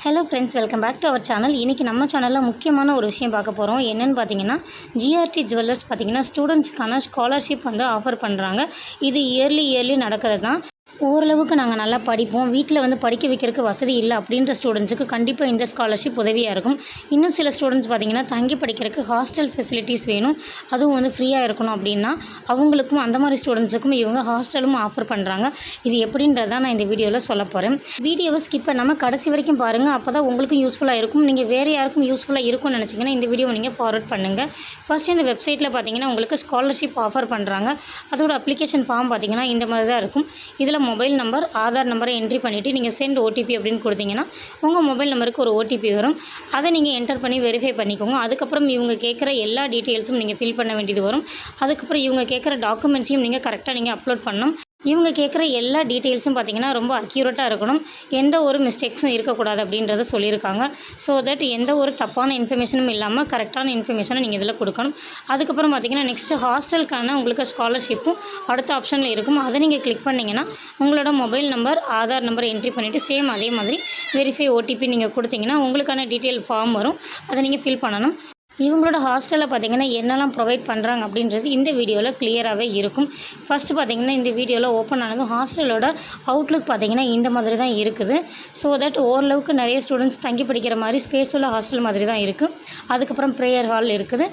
Hello friends welcome back to our channel இன்றைக்கி நம்ம சேனலில் முக்கியமான ஒரு விஷயம் பார்க்க போகிறோம் என்னென்னு பார்த்தீங்கன்னா ஜிஆர்டி ஜுவல்லர்ஸ் பார்த்தீங்கன்னா ஸ்டூடெண்ட்ஸ்க்கான ஸ்காலர்ஷிப் வந்து ஆஃபர் பண்ணுறாங்க இது இயர்லி இயர்லி நடக்கிறது தான் ஓரளவுக்கு நாங்கள் நல்லா படிப்போம். வீட்டில் வந்து படிக்க வைக்கிறதுக்கு வசதி இல்லை அப்படின்ற ஸ்டூடெண்ட்ஸுக்கு கண்டிப்பாக இந்த ஸ்காலர்ஷிப் உதவியாக இருக்கும். இன்னும் சில ஸ்டூடெண்ட்ஸ் பார்த்திங்கன்னா தங்கி படிக்கிறதுக்கு ஹாஸ்டல் ஃபெசிலிட்டிஸ் வேணும். அதுவும் வந்து ஃப்ரீயாக இருக்கணும் அப்படின்னா அவங்களுக்கும் அந்த மாதிரி ஸ்டூடெண்ட்ஸுக்கும் இவங்க ஹாஸ்டலும் ஆஃபர் பண்ணுறாங்க இது எப்படின்றத நான் இந்த வீடியோவில் சொல்ல போகிறேன் வீடியோவை ஸ்கிப் பண்ணாமல் கடைசி வரைக்கும் பாருங்கள் அப்போ தான் உங்களுக்கும் யூஸ்ஃபுல்லாக இருக்கும். நீங்கள் வேறு யாருக்கும் யூஸ்ஃபுல்லாக இருக்கும்னு நினச்சிங்கன்னா இந்த வீடியோ நீங்கள் ஃபார்வர்ட் பண்ணுங்கள் ஃபர்ஸ்ட் இந்த வெப்சைட்டில் பார்த்தீங்கன்னா உங்களுக்கு ஸ்காலர்ஷிப் ஆஃபர் பண்ணுறாங்க அதோட அப்ளிகேஷன் ஃபார்ம் பார்த்தீங்கன்னா இந்த மாதிரி தான் இருக்கும். இதில் மொபைல் நம்பர் ஆதார் நம்பரை என்ட்ரி பண்ணிவிட்டு நீங்கள் சென்ட் ஓடிபி அப்படின்னு கொடுத்தீங்கன்னா உங்கள் மொபைல் நம்பருக்கு ஒரு ஓடிபி வரும். அதை நீங்கள் என்டர் பண்ணி வெரிஃபை பண்ணிக்கோங்க. அதுக்கப்புறம் இவங்க கேட்குற எல்லா டீட்டெயில்ஸும் நீங்கள் ஃபில் பண்ண வேண்டியது வரும். அதுக்கப்புறம் இவங்க கேட்குற டாக்குமெண்ட்ஸையும் நீங்கள் கரெக்டாக நீங்கள் அப்லோட் பண்ணணும். இவங்க கேட்குற எல்லா டீட்டெயில்ஸும் பார்த்தீங்கன்னா ரொம்ப அக்யூரேட்டாக இருக்கணும். எந்த ஒரு மிஸ்டேக்ஸும் இருக்கக்கூடாது அப்படின்றத சொல்லியிருக்காங்க. ஸோ தட் எந்த ஒரு தப்பான இன்ஃபர்மேஷனும் இல்லாமல் கரெக்டான இன்ஃபர்மேஷனை நீங்கள் இதில் கொடுக்கணும். அதுக்கப்புறம் பார்த்தீங்கன்னா நெக்ஸ்ட்டு ஹாஸ்டலுக்கான உங்களுக்கு ஸ்காலர்ஷிப்பும் அடுத்த ஆப்ஷனில் இருக்கும். அதை நீங்கள் கிளிக் பண்ணிங்கன்னா உங்களோட mobile number Aadhaar number entry பண்ணிவிட்டு சேம் அதே மாதிரி வெரிஃபை ஓடிபி நீங்கள் கொடுத்தீங்கன்னா உங்களுக்கான டீட்டெயில் ஃபார்ம் வரும். அதை நீங்கள் ஃபில் பண்ணணும். இவங்களோட ஹாஸ்டலில் பார்த்தீங்கன்னா என்னெல்லாம் ப்ரொவைட் பண்ணுறாங்க அப்படின்றது இந்த வீடியோவில் கிளியராகவே இருக்கும். ஃபஸ்ட்டு பார்த்தீங்கன்னா இந்த வீடியோவில் ஓப்பன் ஆனது ஹாஸ்டலோட அவுட்லுக் பார்த்திங்கன்னா இந்த மாதிரி தான் இருக்குது. ஸோ தட் ஓரளவுக்கு நிறைய ஸ்டூடெண்ட்ஸ் தங்கி படிக்கிற மாதிரி ஸ்பேஸ் உள்ள ஹாஸ்டல் மாதிரி தான் இருக்குது அதுக்கப்புறம் ப்ரேயர் ஹால் இருக்குது.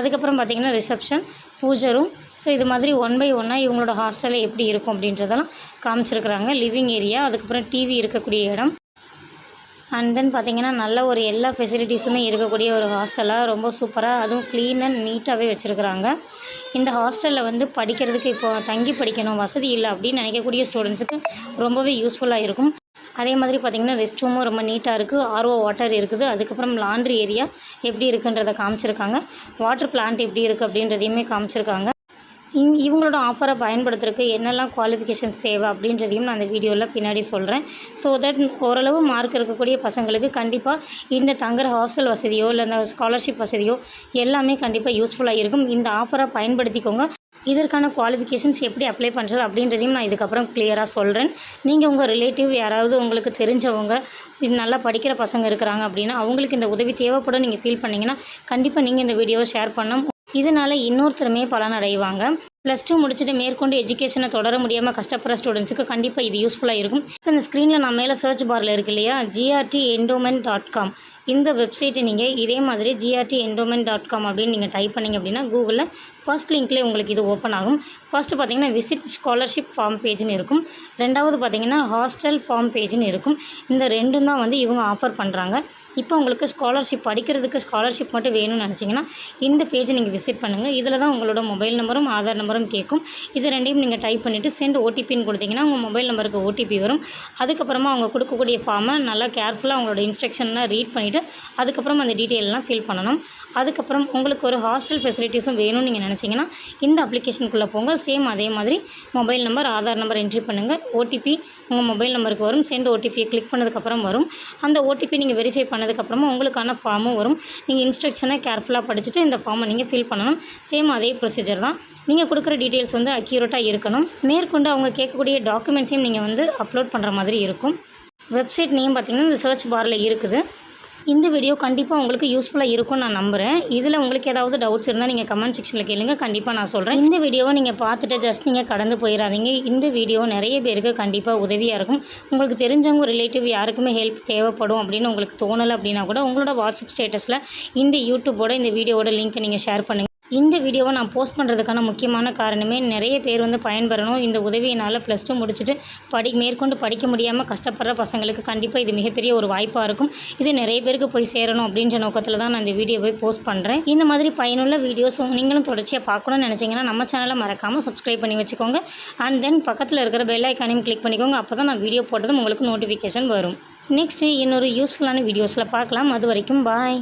அதுக்கப்புறம் பார்த்தீங்கன்னா ரிசப்ஷன் பூஜை ரூம் ஸோ இது மாதிரி ஒன் பை ஒன்னாக இவங்களோட ஹாஸ்டலில் எப்படி இருக்கும் அப்படின்றதெல்லாம் காமிச்சிருக்கிறாங்க. லிவிங் ஏரியா அதுக்கப்புறம் டிவி இருக்கக்கூடிய இடம். அண்ட் தென் பார்த்திங்கன்னா நல்ல ஒரு எல்லா ஃபெசிலிட்டிஸுமே இருக்கக்கூடிய ஒரு ஹாஸ்டலாக ரொம்ப சூப்பராக அதுவும் க்ளீன் அண்ட் நீட்டாகவே வச்சுருக்குறாங்க. இந்த ஹாஸ்டலில் வந்து படிக்கிறதுக்கு இப்போ தங்கி படிக்கணும் வசதி இல்லை அப்படின்னு நினைக்கக்கூடிய ஸ்டூடெண்ட்ஸுக்கு ரொம்பவே யூஸ்ஃபுல்லாக இருக்கும். அதே மாதிரி பார்த்திங்கன்னா ரெஸ்ட் ரூமும் ரொம்ப நீட்டாக இருக்குது ஆர்ஓ வாட்டர் இருக்குது. அதுக்கப்புறம் லாண்ட்ரி ஏரியா எப்படி இருக்குன்றதை காமிச்சிருக்காங்க. வாட்டர் பிளான்ட் எப்படி இருக்குது அப்படின்றதையுமே காமிச்சிருக்காங்க. இங் இவங்களோட ஆஃபரை பயன்படுத்துறதுக்கு என்னெல்லாம் குவாலிஃபிகேஷன்ஸ் தேவை அப்படின்றதையும் நான் அந்த வீடியோவில் பின்னாடி சொல்கிறேன் ஸோ தட் ஓரளவு மார்க் இருக்கக்கூடிய பசங்களுக்கு கண்டிப்பாக இந்த தங்குற ஹாஸ்டல் வசதியோ இல்லை இந்த ஸ்காலர்ஷிப் வசதியோ எல்லாமே கண்டிப்பாக யூஸ்ஃபுல்லாக இருக்கும். இந்த ஆஃபரை பயன்படுத்திக்கோங்க. இதற்கான குவாலிஃபிகேஷன்ஸ் எப்படி அப்ளை பண்ணுறது அப்படின்றதையும் நான் இதுக்கப்புறம் கிளியராக சொல்கிறேன் நீங்கள் உங்கள் ரிலேட்டிவ் யாராவது உங்களுக்கு தெரிஞ்சவங்க நல்லா படிக்கிற பசங்க இருக்கிறாங்க அப்படின்னா அவங்களுக்கு இந்த உதவி தேவைப்படும். நீங்கள் ஃபீல் பண்ணிங்கன்னா கண்டிப்பாக நீங்கள் இந்த வீடியோவை ஷேர் பண்ண இதனால் இன்னொருத்தருமே பலனடைவாங்க. ப்ளஸ் டூ முடிச்சுட்டு மேற்கொண்டு எஜுகேஷனை தொடர முடியாமல் கஷ்டப்படுற ஸ்டூடெண்ட்ஸுக்கு கண்டிப்பாக இது யூஸ்ஃபுல்லாக இருக்கும். இப்போ இந்த ஸ்க்ரீனில் நான் மேலே சர்ச் பாரில் இருக்கு இல்லையா? ஜிஆர்டி என்டோமென் டாட் காம் இந்த வெப்சைட்டை நீங்கள் இதே மாதிரி ஜிஆர்டி என்டோமென் டாட் காம் அப்படின்னு நீங்கள் டைப் பண்ணிங்க அப்படின்னா கூகுளில் ஃபர்ஸ்ட் லிங்க்லேயே உங்களுக்கு இது ஓப்பன் ஆகும். ஃபர்ஸ்ட்டு பார்த்தீங்கன்னா விசிட் ஸ்காலர்ஷிப் ஃபார்ம் பேஜ்னு இருக்கும். ரெண்டாவது பார்த்தீங்கன்னா ஹாஸ்டல் ஃபார்ம் பேஜ்னு இருக்கும். இந்த ரெண்டும் தான் வந்து இவங்க ஆஃபர் பண்ணுறாங்க இப்போ உங்களுக்கு ஸ்காலர்ஷிப் படிக்கிறதுக்கு ஸ்காலர்ஷிப் மட்டும் வேணும்னு நினச்சிங்கன்னா இந்த பேஜை நீங்கள் விசிட் பண்ணுங்கள் இதில் தான் உங்களோட மொபைல் நம்பரும் ஆதார் நம்பரும் கேட்கும் இது ரெண்டையும் நீங்கள் டைப் பண்ணிவிட்டு சென்ட் ஓடிபின்னு கொடுத்தீங்கன்னா உங்கள் மொபைல் நம்பருக்கு ஓடிபி வரும். அதுக்கப்புறமா அவங்க கொடுக்கக்கூடிய ஃபார்மை நல்லா கேர்ஃபுல்லாக அவங்களோட இன்ஸ்ட்ரக்ஷன்லாம் ரீட் பண்ணிவிட்டு அதுக்கப்புறம் அந்த டீட்டெயிலெலாம் ஃபில் பண்ணணும். அதுக்கப்புறம் உங்களுக்கு ஒரு ஹாஸ்டல் ஃபெசிலிட்டிஸும் வேணும்னு நீங்கள் நினச்சிங்கன்னா இந்த அப்ளிகேஷனுக்குள்ளே போங்க. சேம் அதே மாதிரி mobile number Aadhaar number entry பண்ணுங்கள் ஓடிபி உங்கள் மொபைல் நம்பருக்கு வரும். சென்ட் ஓடிபியை கிளிக் பண்ணதுக்கப்புறம் வரும். அந்த ஓடிபி நீங்கள் வெரிஃபை பண்ணதுக்கப்புறமா உங்களுக்கான ஃபார்மும் வரும். நீங்கள் இன்ஸ்ட்ரக்ஷனை கேர்ஃபுல்லாக படிச்சுட்டு இந்த ஃபார்மை நீங்கள் ஃபில் பண்ணணும். சேம் அதே ப்ரொசீஜர் தான். நீங்கள் கொடுக்குற டீட்டெயில்ஸ் வந்து அக்யூரேட்டாக இருக்கணும். மேற்கொண்டு அவங்க கேட்கக்கூடிய டாக்குமெண்ட்ஸையும் நீங்கள் வந்து அப்லோட் பண்ணுற மாதிரி இருக்கும். வெப்சைட் நேம் பார்த்திங்கன்னா இந்த சர்ச் பாரில் இருக்குது. இந்த வீடியோ கண்டிப்பாக உங்களுக்கு யூஸ்ஃபுல்லாக இருக்கும்னு நான் நம்புகிறேன் இதில் உங்களுக்கு ஏதாவது டவுட்ஸ் இருந்தால் நீங்கள் கமெண்ட் செக்ஷனில் கேளுங்க. கண்டிப்பாக நான் சொல்கிறேன் இந்த வீடியோவை நீங்கள் பார்த்துட்டு ஜஸ்ட் நீங்கள் கடந்து போயிடாதீங்க இந்த வீடியோ நிறைய பேருக்கு கண்டிப்பாக உதவியாக இருக்கும். உங்களுக்கு தெரிஞ்சவங்க ரிலேட்டிவ் யாருக்குமே ஹெல்ப் தேவைப்படும் அப்படின்னு உங்களுக்கு தோணலை அப்படின்னா கூட உங்களோட வாட்ஸ்அப் ஸ்டேட்டஸில் இந்த யூடியூப்போட இந்த வீடியோவோட லிங்க்கை நீங்கள் ஷேர் பண்ணுங்கள் இந்த வீடியோவை நான் போஸ்ட் பண்ணுறதுக்கான முக்கியமான காரணமே நிறைய பேர் வந்து பயன்பெறணும். இந்த உதவியினால் ப்ளஸ் டூ முடிச்சுட்டு படி மேற்கொண்டு படிக்க முடியாமல் கஷ்டப்படுற பசங்களுக்கு கண்டிப்பாக இது மிகப்பெரிய ஒரு வாய்ப்பாக இருக்கும். இது நிறைய பேருக்கு போய் சேரணும் அப்படின்ற நோக்கத்தில் தான் நான் இந்த வீடியோவை போஸ்ட் பண்ணுறேன் இந்த மாதிரி பயனுள்ள வீடியோஸ் நீங்களும் தொடர்ச்சியாக பார்க்கணும்னு நினச்சிங்கன்னா நம்ம சேனலை மறக்காமல் சப்ஸ்கிரைப் பண்ணி வச்சுக்கோங்க. அண்ட் தென் பக்கத்தில் இருக்கிற பெல் ஐக்கானையும் கிளிக் பண்ணிக்கோங்க. அப்போ தான் நான் வீடியோ போட்டதும் உங்களுக்கு நோட்டிஃபிகேஷன் வரும். நெக்ஸ்ட்டு இன்னொரு யூஸ்ஃபுல்லான வீடியோஸில் பார்க்கலாம். அது வரைக்கும் பாய்